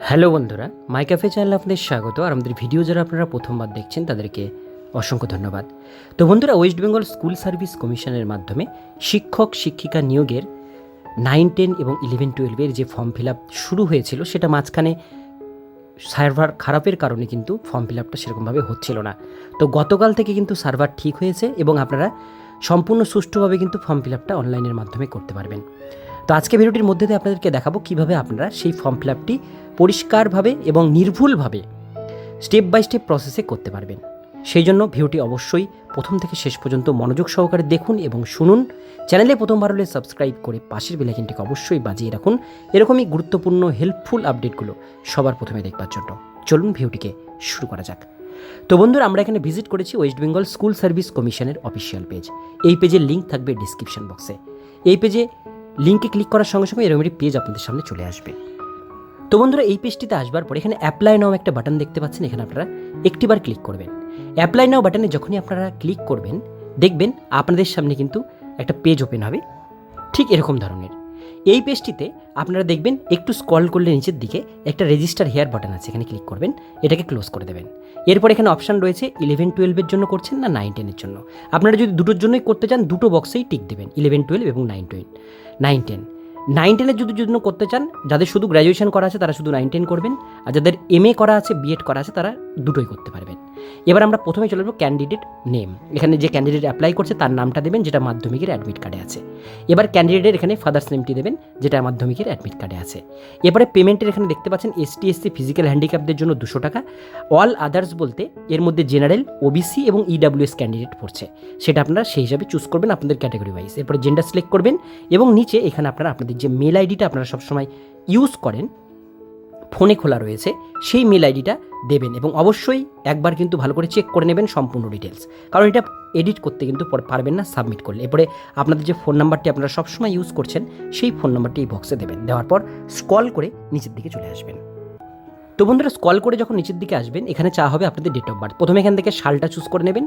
Hello বন্ধুরা, মাই cafe channel আপনাদের স্বাগত। আর আমাদের ভিডিও যারা আপনারা প্রথমবার দেখছেন, তাদেরকে অসংখ্য ধন্যবাদ। তো বন্ধুরা, ওয়েস্ট বেঙ্গল স্কুল সার্ভিস কমিশনের মাধ্যমে শিক্ষক শিক্ষিকা নিয়োগের নাইন, টেন এবং ইলেভেন টুয়েলভের যে ফর্ম ফিল আপ শুরু হয়েছিল, সেটা মাঝখানে সার্ভার খারাপের কারণে কিন্তু ফর্ম ফিল আপটা সেরকমভাবে হচ্ছিল না। তো গতকাল থেকে কিন্তু সার্ভার ঠিক হয়েছে এবং আপনারা সম্পূর্ণ সুষ্ঠুভাবে কিন্তু ফর্ম ফিল আপটা অনলাইনের মাধ্যমে করতে পারবেন। তো আজকে ভিডিওটির মধ্যে দিয়ে আপনাদেরকে দেখাবো কীভাবে আপনারা সেই ফর্ম ফিল আপটি পরিষ্কারভাবে এবং নির্ভুলভাবে স্টেপ বাই স্টেপ প্রসেসে করতে পারবেন। সেই জন্য ভিডিওটি অবশ্যই প্রথম থেকে শেষ পর্যন্ত মনোযোগ সহকারে দেখুন এবং শুনুন। চ্যানেলে প্রথমবার হলে সাবস্ক্রাইব করে পাশের বেলাইকিনটিকে অবশ্যই বাজিয়ে রাখুন। এরকমই গুরুত্বপূর্ণ হেল্পফুল আপডেটগুলো সবার প্রথমে দেখবার জন্য। চলুন ভিডিওটিকে শুরু করা যাক। তো বন্ধুরা, আমরা এখানে ভিজিট করেছি ওয়েস্ট বেঙ্গল স্কুল সার্ভিস কমিশনের অফিসিয়াল পেজ। এই পেজের লিঙ্ক থাকবে ডিসক্রিপশন বক্সে। এই পেজে লিঙ্কে ক্লিক করার সঙ্গে সঙ্গে এরকম একটি পেজ আপনাদের সামনে চলে আসবে। তো বন্ধুরা, এই পেজটিতে আসবার পর এখানে অ্যাপ্লাই নাও একটা বাটন দেখতে পাচ্ছেন, এখানে আপনারা একটিবার ক্লিক করবেন। অ্যাপ্লাই নাও বাটনে যখনই আপনারা ক্লিক করবেন, দেখবেন আপনাদের সামনে কিন্তু একটা পেজ ওপেন হবে। ঠিক এরকম ধরনের। এই পেজটিতে আপনারা দেখবেন একটু স্ক্রল করলে নিচের দিকে একটা রেজিস্টার হেয়ার বাটন আছে, এখানে ক্লিক করবেন, এটাকে ক্লোজ করে দেবেন। এরপর এখানে অপশান রয়েছে ইলেভেন টুয়েলভের জন্য করছেন না নাইন টেনের জন্য। আপনারা যদি দুটোর জন্যই করতে চান, দুটো বক্সেই টিক দেবেন ইলেভেন টুয়েলভ এবং nine twelve nine ten nine টেনের যদি জন্য করতে চান, যাদের শুধু গ্র্যাজুয়েশন করা আছে, তারা শুধু নাইন টেন করবেন, আর যাদের এম করা আছে বিএড করা আছে, তারা দুটোই করতে পারবেন। এবার আমরা প্রথমে চলে যাব ক্যান্ডিডেট নেম এখানে যে ক্যান্ডিডেট অ্যাপ্লাই করছে, তার নামটা দেবেন, যেটা মাধ্যমিকের অ্যাডমিট কার্ডে আছে। এবার ক্যান্ডিডেটের এখানে ফাদার্স নেমটি দেবেন, যেটা মাধ্যমিকের অ্যাডমিট কার্ডে আছে। এবারে পেমেন্টের এখানে দেখতে পাচ্ছেন এসটি এসসি ফিজিক্যাল হ্যান্ডিক্যাপদের জন্য দুশো টাকা। অল আদার্স বলতে, এর মধ্যে জেনারেল ওবিসি এবং ইডাব্লিউএস ক্যান্ডিডেট পড়ছে। সেটা আপনারা সেই হিসাবে চুজ করবেন আপনাদের ক্যাটাগরি ওয়াইজ এরপরে জেন্ডার সিলেক্ট করবেন এবং নিচে এখানে আপনারা, আপনাদের যে মেল আইডিটা আপনারা সবসময় ইউজ করেন ফোনে খোলা রয়েছে, সেই মেল আইডিটা দেবেন এবং অবশ্যই একবার কিন্তু ভালো করে চেক করে নেবেন সম্পূর্ণ ডিটেলস কারণ এটা এডিট করতে কিন্তু পরে পারবেন না সাবমিট করলে। এরপরে আপনাদের যে ফোন নাম্বারটি আপনারা সবসময় ইউজ করছেন, সেই ফোন নাম্বারটি এই বক্সে দেবেন। দেওয়ার পর স্কল করে নিচের দিকে চলে আসবেন। তো বন্ধুরা স্কল করে যখন নিচের দিকে আসবেন, এখানে চা হবে আপনাদের ডেট অফ বার্থ প্রথমে এখান থেকে সালটা চুজ করে নেবেন।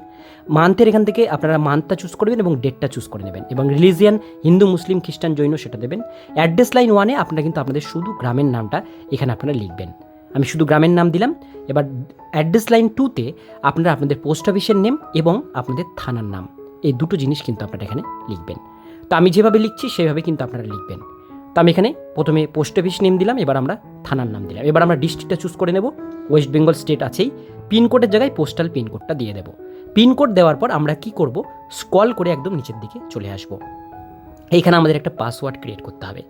মান্থের এখান থেকে আপনারা মান্থটা চুজ করবেন এবং ডেটটা চুজ করে নেবেন। এবং রিলিজিয়ান হিন্দু, মুসলিম, খ্রিস্টান, জৈন সেটা দেবেন। অ্যাড্রেস লাইন ওয়ানে আপনারা কিন্তু আপনাদের শুধু গ্রামের নামটা এখানে আপনারা লিখবেন। আমি শুধু গ্রামের নাম দিলাম। এবার অ্যাড্রেস লাইন টুতে আপনারা আপনাদের পোস্ট অফিসের নেম এবং আপনাদের থানার নাম। এই দুটো জিনিস কিন্তু আপনারা এখানে লিখবেন। তো আমি যেভাবে লিখছি, সেভাবে কিন্তু আপনারা লিখবেন। তো আমি এখানে প্রথমে পোস্ট অফিস নেম দিলাম, এবার আমরা থানার নাম দিলাম। এবার আমরা ডিস্ট্রিক্টটা চুজ করে নেব। ওয়েস্ট বেঙ্গল স্টেট আছেই। পিনকোডের জায়গায় পোস্টাল পিনকোডটা দিয়ে দেবো। পিনকোড দেওয়ার পর আমরা কি করব? স্কল করে একদম নিচের দিকে চলে আসব। এইখানে আমাদের একটা পাসওয়ার্ড ক্রিয়েট করতে হবে।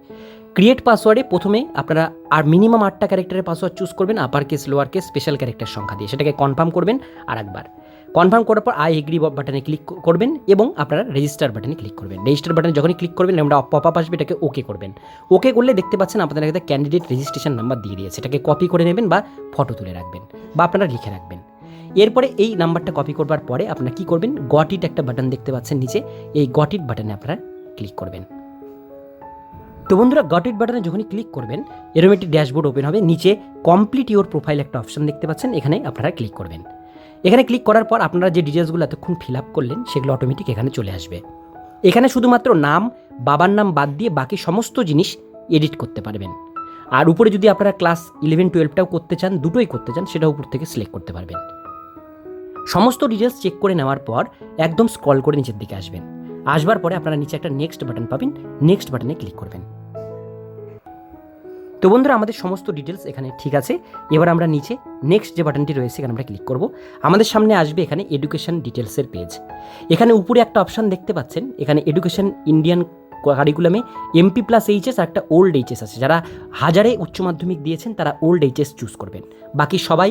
ক্রিয়েট পাসওয়ার্ডে প্রথমে আপনারা আর মিনিমাম আটটা ক্যারেক্টারের পাসওয়ার্ড চুজ করবেন upper case lower case special character সংখ্যা দিয়ে। সেটাকে কনফার্ম করবেন আর একবার কনফার্ম করার পর আই এগ্রি বাটনে ক্লিক করবেন এবং আপনারা রেজিস্টার বাটনে ক্লিক করবেন। রেজিস্টার বাটনে যখনই ক্লিক করবেন, আমরা পপ আপ আসবে, এটাকে ওকে করবেন। ওকে করলে দেখতে পাচ্ছেন আপনাদের কাছে ক্যান্ডিডেট রেজিস্ট্রেশন নাম্বার দিয়ে দিয়েছে। এটাকে কপি করে নেবেন বা ফটো তুলে রাখবেন বা আপনারা লিখে রাখবেন। এরপরে এই নাম্বারটা কপি করবার পরে আপনারা কী করবেন? গট ইট একটা বাটন দেখতে পাচ্ছেন নিচে। এই গটিট বাটনে আপনারা ক্লিক করবেন। তো বন্ধুরা গট ইট বাটনে যখনই ক্লিক করবেন, এরকম একটি ড্যাশবোর্ড ওপেন হবে। নিচে কমপ্লিট ইওর প্রোফাইল একটা অপশন দেখতে পাচ্ছেন। এখানে আপনারা ক্লিক করবেন। এখানে ক্লিক করার পর আপনারা যে ডিটেলসগুলো এতক্ষণ ফিল আপ করলেন, সেগুলো অটোমেটিক এখানে চলে আসবে। এখানে শুধুমাত্র নাম, বাবার নাম বাদ দিয়ে বাকি সমস্ত জিনিস এডিট করতে পারবেন। আর উপরে যদি আপনারা ক্লাস ইলেভেন টুয়েলভটাও করতে চান, দুটোই করতে চান, সেটা উপর থেকে সিলেক্ট করতে পারবেন। সমস্ত ডিটেলস চেক করে নেওয়ার পর একদম স্ক্রল করে নিচের দিকে আসবেন। আসবার পরে আপনারা নিচে একটা নেক্সট বাটন পাবেন নেক্সট বাটনে ক্লিক করবেন। তো বন্ধুরা, আমাদের সমস্ত ডিটেলস এখানে ঠিক আছে। এবার আমরা নিচে নেক্সট যে বাটনটি রয়েছে, এখানে আমরা ক্লিক করব। আমাদের সামনে আসবে এখানে এডুকেশন ডিটেলসের পেজ এখানে উপরে একটা অপশান দেখতে পাচ্ছেন। এখানে এডুকেশন ইন্ডিয়ান কারিকুলামে এমপি প্লাস এইচএস আর একটা ওল্ড এইচএস আছে। যারা হাজারে উচ্চ মাধ্যমিক দিয়েছেন, তারা ওল্ড এইচএস চুজ করবেন। বাকি সবাই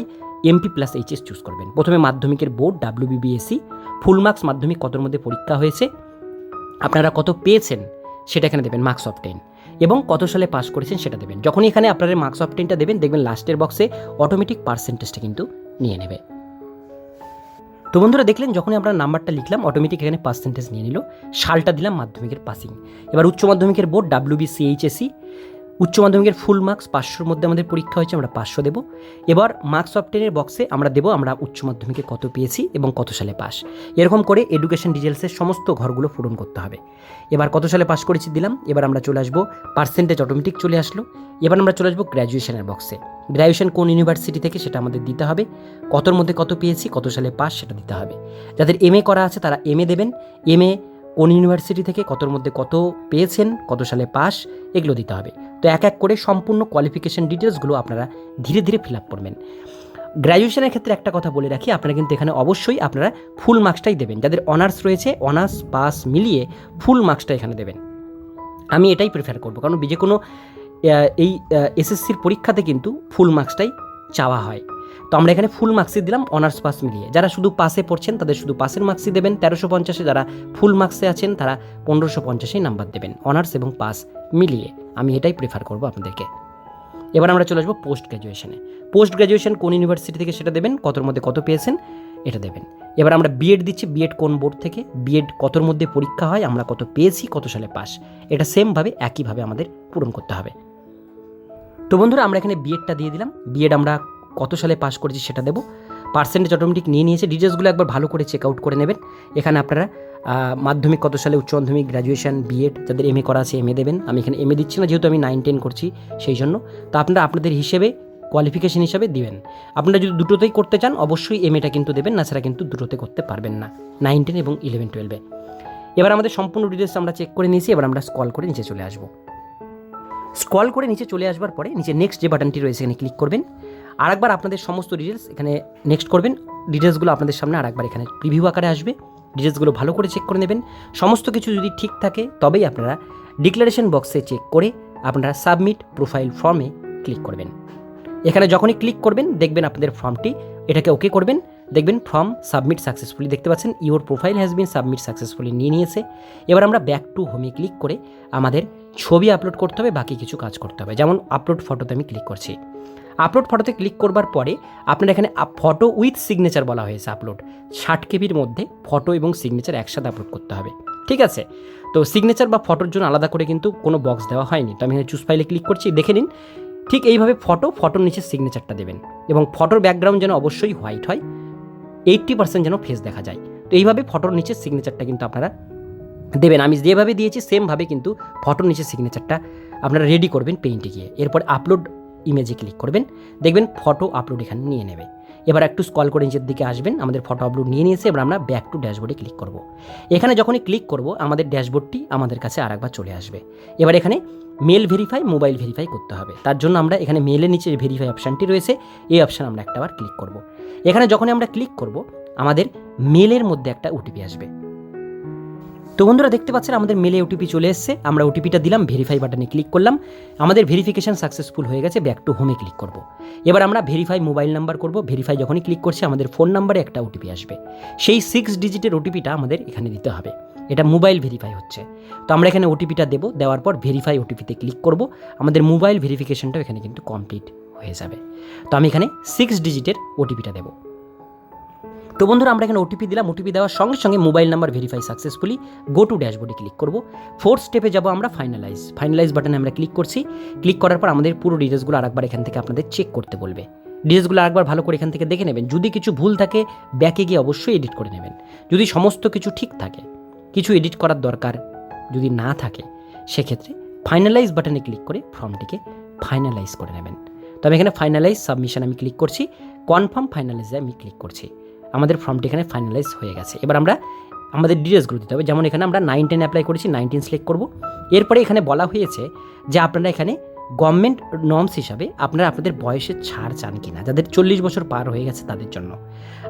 এমপি প্লাস এইচএস চুজ করবেন। প্রথমে মাধ্যমিকের বোর্ড ডাব্লিউবিবিএসসি ফুল মার্কস মাধ্যমিক কতর মধ্যে পরীক্ষা হয়েছে, আপনারা কত পেয়েছেন, সেটা এখানে দেবেন মার্কস অফ টেন এবং কত সালে পাস করেছেন সেটা দেবেন। যখনই এখানে আপনারা মার্কস অফ টেনটা দেবেন, দেখবেন লাস্টের বক্সে অটোমেটিক পার্সেন্টেজটা কিন্তু নিয়ে নেবে। তো বন্ধুরা দেখলেন, যখনই আমরা নাম্বারটা লিখলাম অটোমেটিক এখানে পার্সেন্টেজ নিয়ে নিল। সালটা দিলাম মাধ্যমিকের পাসিং এবার উচ্চ মাধ্যমিকের বোর্ড ডাব্লিউবিসিএইচএসি উচ্চ মাধ্যমিকের ফুল মার্কস পাঁচশোর মধ্যে আমাদের পরীক্ষা হয়েছে, আমরা পাঁচশো দেবো। এবার মার্কস অফ টেনের বক্সে আমরা দেবো, আমরা উচ্চ মাধ্যমিকে কত পেয়েছি এবং কত সালে পাস এরকম করে এডুকেশন ডিটেলসের সমস্ত ঘরগুলো পূরণ করতে হবে। এবার কত সালে পাস করেছি দিলাম, এবার আমরা চলে আসব পার্সেন্টেজ অটোমেটিক চলে আসলো। এবার আমরা চলে আসব গ্র্যাজুয়েশনের বক্সে গ্র্যাজুয়েশন কোন ইউনিভার্সিটি থেকে সেটা আমাদের দিতে হবে, কতর মধ্যে কত পেয়েছি, কত সালে পাস সেটা দিতে হবে। যাদের এম করা আছে তারা এম এ দেবেন। এম কোন ইউনিভার্সিটি থেকে কতর মধ্যে কত পেয়েছেন, কত সালে পাস এগুলো দিতে হবে। তো এক এক করে সম্পূর্ণ কোয়ালিফিকেশন ডিটেলসগুলো আপনারা ধীরে ধীরে ফিল আপ করবেন। গ্র্যাজুয়েশনের ক্ষেত্রে একটা কথা বলে রাখি, আপনারা কিন্তু এখানে অবশ্যই আপনারা ফুল মার্কসটাই দেবেন। যাদের অনার্স রয়েছে অনার্স পাস মিলিয়ে ফুল মার্কসটা এখানে দেবেন। আমি এটাই প্রেফার করব, কারণ যে কোনো এই এসএসসির পরীক্ষাতে কিন্তু ফুল মার্কসটাই চাওয়া হয়। তো আমরা এখানে ফুল মার্কসই দিলাম অনার্স পাস মিলিয়ে। যারা শুধু পাসে পড়ছেন, তাদের শুধু পাসের মার্কসই দেবেন। তেরোশো পঞ্চাশে যারা ফুল মার্কসে আছেন, তারা পনেরোশো পঞ্চাশেই নাম্বার দেবেন অনার্স এবং পাস মিলিয়ে। আমি এটাই প্রেফার করব আপনাদেরকে। এবার আমরা চলে আসব পোস্ট গ্র্যাজুয়েশনে পোস্ট গ্র্যাজুয়েশন কোন ইউনিভার্সিটি থেকে সেটা দেবেন, কতর মধ্যে কত পেয়েছেন, এটা দেবেন। এবার আমরা বিএড দিচ্ছি বিএড কোন বোর্ড থেকে বিএড কতর মধ্যে পরীক্ষা হয়, আমরা কত পেয়েছি, কত সালে পাস। এটা সেমভাবে একইভাবে আমাদের পূরণ করতে হবে। তো বন্ধুরা, আমরা এখানে বিএডটা দিয়ে দিলাম। বিএড আমরা কত সালে পাস করেছি সেটা দেবো। পার্সেন্টেজ অটোমেটিক নিয়ে নিয়েছে। ডিটেলসগুলো একবার ভালো করে চেক আউট করে নেবেন। এখানে আপনারা মাধ্যমিক কত সালে উচ্চ মাধ্যমিক গ্র্যাজুয়েশন বিএড যাদের এম এ করা আছে এম এ দেবেন। আমি এখানে এম এ দিচ্ছি না, যেহেতু আমি নাইন টেন করছি সেই জন্য। তো আপনারা আপনাদের হিসেবে কোয়ালিফিকেশন হিসাবে দিবেন। আপনারা যদি দুটোতেই করতে চান, অবশ্যই এম এটা কিন্তু দেবেন, না ছাড়া কিন্তু দুটোতে করতে পারবেন না। নাইন টেন এবং ইলেভেন টুয়েলভে এবার আমাদের সম্পূর্ণ ডিটেলস আমরা চেক করে নিয়েছি, এবার আমরা স্কল করে নিচে চলে আসব। স্ক্রল করে নিচে চলে আসবার পরে, নিচে নেক্সট যে বাটনটি রয়েছে, এখানে ক্লিক করবেন। আরেকবার আপনাদের সমস্ত ডিটেলস এখানে নেক্সট করবেন। ডিটেলসগুলো আপনাদের সামনে আরেকবার এখানে প্রিভিউ আকারে আসবে। ডিটেলসগুলো ভালো করে চেক করে নেবেন। সমস্ত কিছু যদি ঠিক থাকে, তবেই আপনারা ডিক্লারেশন বক্সে চেক করে আপনারা সাবমিট প্রোফাইল ফর্মে ক্লিক করবেন। এখানে যখনই ক্লিক করবেন, দেখবেন আপনাদের ফর্মটি এটাকে ওকে করবেন। দেখবেন ফর্ম সাবমিট সাকসেসফুলি দেখতে পাচ্ছেন your profile has been submit successfully নিয়ে নিয়েছে। এবার আমরা ব্যাক টু হোমে ক্লিক করে আমাদের ছবি আপলোড করতে হবে, বাকি কিছু কাজ করতে হবে। যেমন আপলোড ফটোতে আমি ক্লিক করছি। আপলোড ফটোতে ক্লিক করবার পরে আপনার এখানে ফটো উইথ সিগনেচার বলা হয়েছে আপলোড ষাট কেবির মধ্যে ফটো এবং সিগনেচার একসাথে আপলোড করতে হবে। ঠিক আছে? তো সিগনেচার বা ফটোর জন্য আলাদা করে কিন্তু কোনো বক্স দেওয়া হয়নি। তো আমি এখানে চুজ ফাইলে ক্লিক করছি, দেখে নিন। ঠিক এইভাবে ফটো ফটোর নিচে সিগনেচারটা দেবেন। এবং ফটোর ব্যাকগ্রাউন্ড যেন অবশ্যই হোয়াইট হয়। এইট্টি পার্সেন্ট যেন ফেস দেখা যায়। তো এইভাবে ফটোর নিচে সিগনেচারটা কিন্তু আপনারা দেবেন। আমি যেভাবে দিয়েছি সেমভাবে কিন্তু ফটোর নিচে সিগনেচারটা আপনারা রেডি করবেন পেইন্টে গিয়ে। এরপর আপলোড ইমেজে ক্লিক করবেন। দেখবেন ফটো আপলোড এখানে নিয়ে নেবে। এবার একটু স্কল করে নিচের দিকে আসবেন, আমাদের ফটো আপলোড নিয়ে নিয়েছে, এবার আমরা ব্যাক টু ড্যাশবোর্ডে ক্লিক করব। এখানে যখনই ক্লিক করব, আমাদের ড্যাশবোর্ডটি আমাদের কাছে আরেকবার চলে আসবে। এবার এখানে মেল ভেরিফাই মোবাইল ভেরিফাই করতে হবে। তার জন্য আমরা এখানে মেলের নিচে ভেরিফাই অপশানটি রয়েছে, এই অপশান আমরা একটা বার ক্লিক করব। এখানে যখনই আমরা ক্লিক করব, আমাদের মেলের মধ্যে একটা ওটিপি আসবে। তো বন্ধুরা দেখতে পাচ্ছেন, আমাদের মেলে ওটিপি চলে এসেছে। আমরা ওটিপিটা দিলাম ভেরিফাই বাটনে ক্লিক করলাম। আমাদের ভেরিফিকেশন সাকসেসফুল হয়ে গেছে ব্যাক টু হোমে ক্লিক করব। এবার আমরা ভেরিফাই মোবাইল নাম্বার করব। ভেরিফাই যখনই ক্লিক করছি, আমাদের ফোন নাম্বারে একটা ওটিপি আসবে। সেই সিক্স ডিজিটের ওটিপিটা আমাদের এখানে দিতে হবে। এটা মোবাইল ভেরিফাই হচ্ছে। তো আমরা এখানে ওটিপিটা দেবো, দেওয়ার পর ভেরিফাই ওটিপিতে ক্লিক করব। আমাদের মোবাইল ভেরিফিকেশনটাও এখানে কিন্তু কমপ্লিট হয়ে যাবে। তো আমি এখানে সিক্স ডিজিটের ওটিপিটা দেবো। তো বন্ধুরা, আমরা এখানে ওটিপি দিলাম। ওটিপি দেওয়ার সঙ্গে সঙ্গে mobile number verify successfully go to ড্যাশবোর্ডে ক্লিক করব। ফোর্থ স্টেপে যাব আমরা ফাইনালাইজ ফাইনালাইজ বাটনে আমরা ক্লিক করছি। ক্লিক করার পর আমাদের পুরো ডিটেলসগুলো আরেকবার এখান থেকে আপনাদের চেক করতে বলবে। ডিটেলসগুলো আরেকবার ভালো করে এখান থেকে দেখে নেবেন। যদি কিছু ভুল থাকে ব্যাকে গিয়ে অবশ্যই এডিট করে নেবেন। যদি সমস্ত কিছু ঠিক থাকে, কিছু এডিট করার দরকার যদি না থাকে, সেক্ষেত্রে ফাইনালাইজ বাটনে ক্লিক করে ফর্মটিকে ফাইনালাইজ করে নেবেন। তবে এখানে ফাইনালাইজ সাবমিশন আমি ক্লিক করছি। কনফার্ম ফাইনালাইজে আমি ক্লিক করছি। আমাদের ফর্মটি এখানে ফাইনালাইজ হয়ে গেছে। এবার আমরা আমাদের ডিটেলসগুলো দিতে হবে। যেমন এখানে আমরা নাইন টেন অ্যাপ্লাই করেছি নাইনটিন সিলেক্ট করব। এরপরে এখানে বলা হয়েছে যে আপনারা এখানে গভর্নমেন্ট নর্মস হিসাবে আপনারা আপনাদের বয়সের ছাড় চান কিনা, যাদের চল্লিশ বছর পার হয়ে গেছে তাদের জন্য।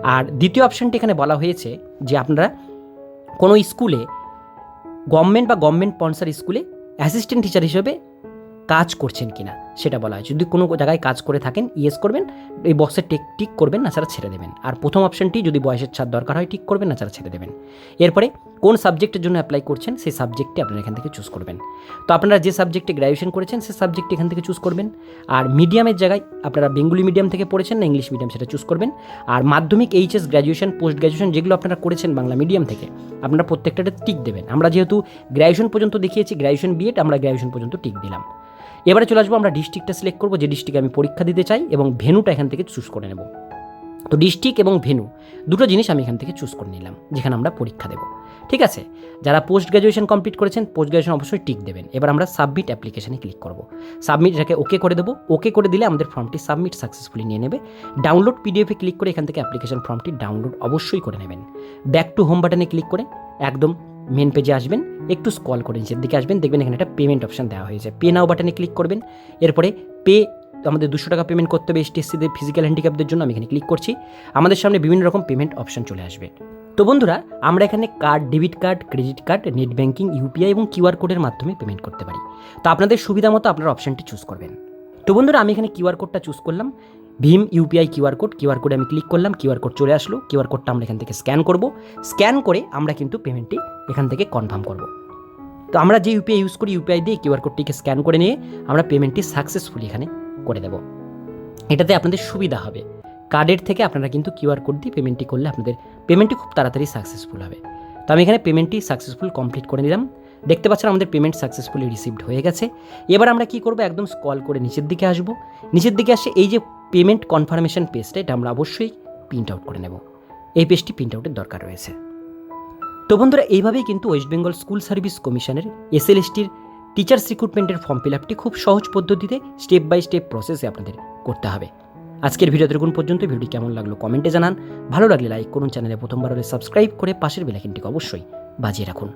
আর দ্বিতীয় অপশানটি এখানে বলা হয়েছে যে আপনারা কোনো স্কুলে গভর্নমেন্ট বা গভর্নমেন্ট স্পন্সার স্কুলে অ্যাসিস্ট্যান্ট টিচার হিসেবে কাজ করছেন কিনা, সেটা বলা হয়। যদি কোনো জায়গায় কাজ করে থাকেন, ইয়েস করবেন, এই বক্সে টিক টিক করবেন, না ছাড়া ছেড়ে দেবেন। আর প্রথম অপশনটি যদি বয়সের ছাড় দরকার হয় ঠিক করবেন, না ছাড়া ছেড়ে দেবেন। এরপরে কোন সাবজেক্টের জন্য অ্যাপ্লাই করছেন, সেই সাবজেক্টটি আপনারা এখান থেকে চুজ করবেন। তো আপনারা যে সাবজেক্টে গ্র্যাজুয়েশন করেছেন, সেই সাবজেক্ট এখান থেকে চুজ করবেন। আর মিডিয়ামের জায়গায় আপনারা বেঙ্গলি মিডিয়াম থেকে পড়েছেন, না ইংলিশ মিডিয়াম সেটা চুজ করবেন। আর মাধ্যমিক এইচএস গ্র্যাজুয়েশন পোস্ট গ্র্যাজুয়েশন যেগুলো আপনারা করেছেন বাংলা মিডিয়াম থেকে, আপনারা প্রত্যেকটাতে টিক দেবেন। আমরা যেহেতু গ্র্যাজুয়েশন পর্যন্ত দেখিয়েছি গ্র্যাজুয়েশন বিএড আমরা গ্র্যাজুয়েশন পর্যন্ত টিক দিলাম। এবারে চলে আসব, আমরা ডিস্ট্রিক্টটা সিলেক্ট করব, যে ডিস্ট্রিক্টে আমি পরীক্ষা দিতে চাই এবং ভেনুটা এখান থেকে চুজ করে নেব। তো ডিস্ট্রিক্ট এবং ভেনু, দুটো জিনিস আমি এখান থেকে চুজ করে নিলাম, যেখানে আমরা পরীক্ষা দেবো। ঠিক আছে? যারা পোস্ট গ্র্যাজুয়েশন কমপ্লিট করেছেন পোস্ট গ্র্যাজুয়েশন অবশ্যই টিক দেবেন। এবার আমরা সাবমিট অ্যাপ্লিকেশনে ক্লিক করব। সাবমিট এটাকে ওকে করে দেবো। ওকে করে দিলে আমাদের ফর্মটি সাবমিট সাকসেসফুলি নিয়ে নেবে। ডাউনলোড পিডিএফে ক্লিক করে এখান থেকে অ্যাপ্লিকেশন ফর্মটি ডাউনলোড অবশ্যই করে নেবেন। ব্যাক টু হোম বাটনে ক্লিক করে একদম মেন পেজে আসবেন, একটু স্কল করে নিচের দিকে আসবেন, দেখবেন এখানে একটা পেমেন্ট অপশন দেওয়া হয়েছে। পে নাও বাটনে ক্লিক করবেন, এরপরে পে আমাদের দুশো টাকা পেমেন্ট করতে হবে এসটিএসসিদের ফিজিক্যাল হ্যান্ডিক্যাপদের জন্য, আমি এখানে ক্লিক করছি। আমাদের সামনে বিভিন্ন রকম পেমেন্ট অপশন চলে আসবে। তো বন্ধুরা, আমরা এখানে card debit card credit card net banking UPI এবং কিউআর কোডের মাধ্যমে পেমেন্ট করতে পারি। তো আপনাদের সুবিধা মতো আপনারা অপশনটি চুজ করবেন। তো বন্ধুরা, আমি এখানে কিউআর কোডটা চুজ করলাম। Bhim UPI QR code, QR কোডে আমি ক্লিক করলাম, কিউআর কোড চলে আসলো, কিউআর কোডটা আমরা এখান থেকে স্ক্যান করব। স্ক্যান করে আমরা কিন্তু পেমেন্টটি এখান থেকে কনফার্ম করব। তো আমরা যে ইউপিআই ইউজ করি, ইউপিআই দিয়ে কিউআর কোডটিকে স্ক্যান করে নিয়ে আমরা পেমেন্টটি সাকসেসফুলি এখানে করে দেব। এটাতে আপনাদের সুবিধা হবে। কার্ডের থেকে আপনারা কিন্তু কিউআর কোড দিয়ে পেমেন্টটি করলে আপনাদের পেমেন্টটি খুব তাড়াতাড়ি সাকসেসফুল হবে। তো আমি এখানে পেমেন্টটি সাকসেসফুল কমপ্লিট করে নিলাম। দেখতে পাচ্ছেন আমাদের পেমেন্ট সাকসেসফুলি রিসিভড হয়ে গেছে। এবার আমরা কি করব? একদম স্কল করে নিচের দিকে আসব। নিচের দিকে আসে এই যে পেমেন্ট কনফার্মেশন পেজটা এটা আমরা অবশ্যই প্রিন্ট আউট করে নেব। এই পেজটি প্রিন্ট আউটের দরকার রয়েছে। তো বন্ধুরা, এইভাবেই কিন্তু ওয়েস্ট বেঙ্গল স্কুল সার্ভিস কমিশনের এসএলএসটির টিচার্স রিক্রুটমেন্টের ফর্ম ফিল আপটি খুব সহজ পদ্ধতিতে স্টেপ বাই স্টেপ প্রসেসে আপনাদের করতে হবে। আজকের ভিডিও দেখুন পর্যন্ত। ভিডিও কেমন লাগল কমেন্টে জানান। ভালো লাগলে লাইক করুন চ্যানেলে প্রথমবার হলে সাবস্ক্রাইব করে পাশের বেলাইকিনটিকে অবশ্যই বাজিয়ে রাখুন।